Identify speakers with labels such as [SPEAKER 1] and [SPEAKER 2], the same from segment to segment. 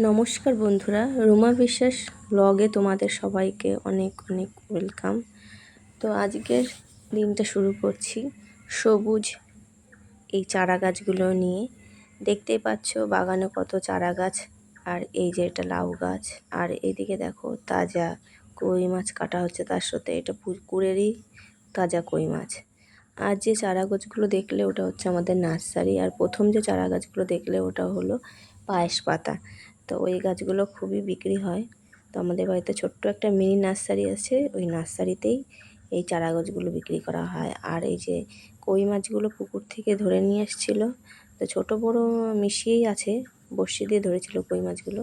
[SPEAKER 1] নমস্কার বন্ধুরা, রুমা বিশ্বাস ব্লগে তোমাদের সবাইকে অনেক অনেক ওয়েলকাম। তো আজকের দিনটা শুরু করছি সবুজ এই চারা গাছগুলো নিয়ে। দেখতেই পাচ্ছ বাগানে কত চারা গাছ, আর এই যে এটা লাউ গাছ, আর এইদিকে দেখো তাজা কই মাছ কাটা হচ্ছে তার সাথে, এটা পুকুরেরই তাজা কই মাছ। আর যে চারা গাছগুলো দেখলে ওটা হচ্ছে আমাদের নার্সারি, আর প্রথম যে চারা গাছগুলো দেখলে ওটা হলো পায়েস পাতা। তো ওই গাছগুলো খুবই বিক্রি হয়। তো আমাদের বাড়িতে ছোট্ট একটা মিনি নার্সারি আছে, ওই নার্সারিতেই এই চারা গাছগুলো বিক্রি করা হয়। আর এই যে কই মাছগুলো পুকুর থেকে ধরে নিয়ে এসেছিল তো ছোটো বড়ো মিশিয়েই আছে, বড়শি দিয়ে ধরেছিল কই মাছগুলো।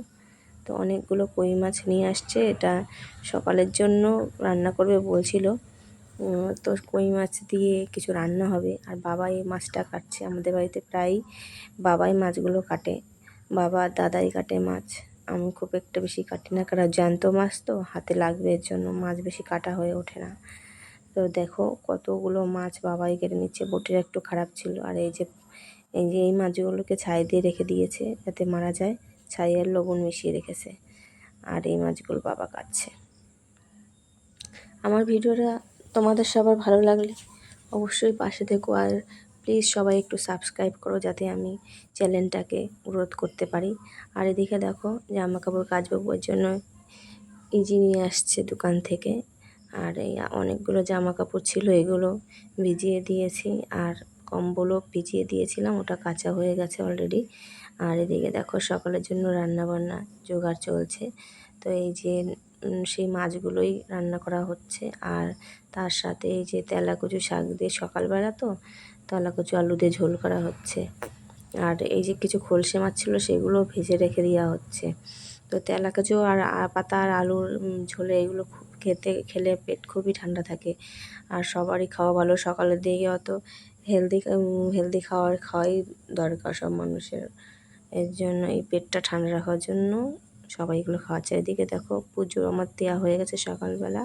[SPEAKER 1] তো অনেকগুলো কই মাছ নিয়ে আসছে, এটা সকালের জন্য রান্না করবে বলছিল। তো কই মাছ দিয়ে কিছু রান্না হবে। আর বাবা এই মাছটা কাটছে, আমাদের বাড়িতে প্রায়ই বাবাই মাছগুলো কাটে। বাবা দাদাই কাটে মাছ। আমি খুব একটা বেশি কাটি না, কারণ জ্যান্ত মাছ তো, হাতে লাগবে এর জন্য মাছ বেশি কাটা হয়ে ওঠে না। তো দেখো কতগুলো মাছ বাবাই কেটে নিচ্ছে, বোটের একটু খারাপ ছিল। আর এই যে এই যে এই মাছগুলোকে ছাই দিয়ে রেখে দিয়েছে, যাতে মারা যায়, ছাই আর লবণ মিশিয়ে রেখেছে। আর এই মাছগুলো বাবা কাটছে। আমার ভিডিওটা তোমাদের সবার ভালো লাগলে অবশ্যই পাশে থেকো, আর প্লিজ সবাই একটু সাবস্ক্রাইব করো যাতে আমি চ্যানেলটাকে গ্রোথ করতে পারি। আর এদিকে দেখো জামা কাপড় ওর জন্য ইজি নিয়ে আসছে দোকান থেকে। আর এই অনেকগুলো জামা কাপড় ছিল, এগুলো ভিজিয়ে দিয়েছি আর কম্বলও ভিজিয়ে দিয়েছিলাম, ওটা কাঁচা হয়ে গেছে অলরেডি আর এদিকে দেখো সকালের জন্য রান্নাবান্না জোগাড় চলছে। তো এই যে সেই মাছগুলোই রান্না করা হচ্ছে। আর তার সাথে এই যে তেলাকুচু শাক দিয়ে সকালবেলা তো তেলাকুচু আলু দিয়ে ঝোল করা হচ্ছে। আর এই যে কিছু খলসে মাছ ছিল সেগুলো ভেজে রেখে দেওয়া হচ্ছে। তো তেলাকুচু আর পাতা আর আলুর ঝোলে এগুলো খুব খেতে, খেলে পেট খুবই ঠান্ডা থাকে। আর সবারই খাওয়া ভালো। সকালের দিকে অত হেলদি হেলদি খাওয়ার, খাওয়াই দরকার সব মানুষের। এর জন্য এই পেটটা ঠান্ডা রাখার জন্য সবাই এগুলো খাওয়াচ্ছে। এদিকে দেখো পুজো আমার দেওয়া হয়ে গেছে সকালবেলা।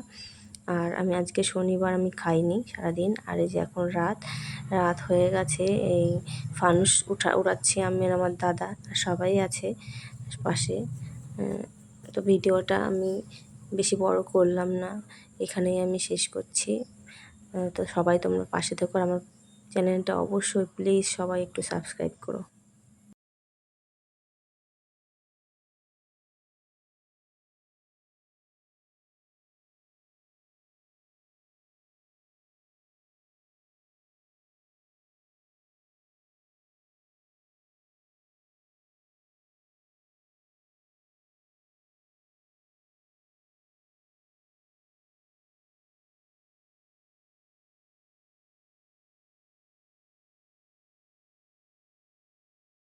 [SPEAKER 1] আর আমি আজকে শনিবার আমি খাইনি সারাদিন। আর এই যে এখন রাত রাত হয়ে গেছে, এই ফানুস উঠা, উড়াচ্ছি আমি আর আমার দাদা সবাই আছে পাশে। তো ভিডিওটা আমি বেশি বড় করলাম না, এখানেই আমি শেষ করছি। তো সবাই তোমরা পাশে থেকো আমার চ্যানেলটা অবশ্যই প্লিজ সবাই একটু সাবস্ক্রাইব করো।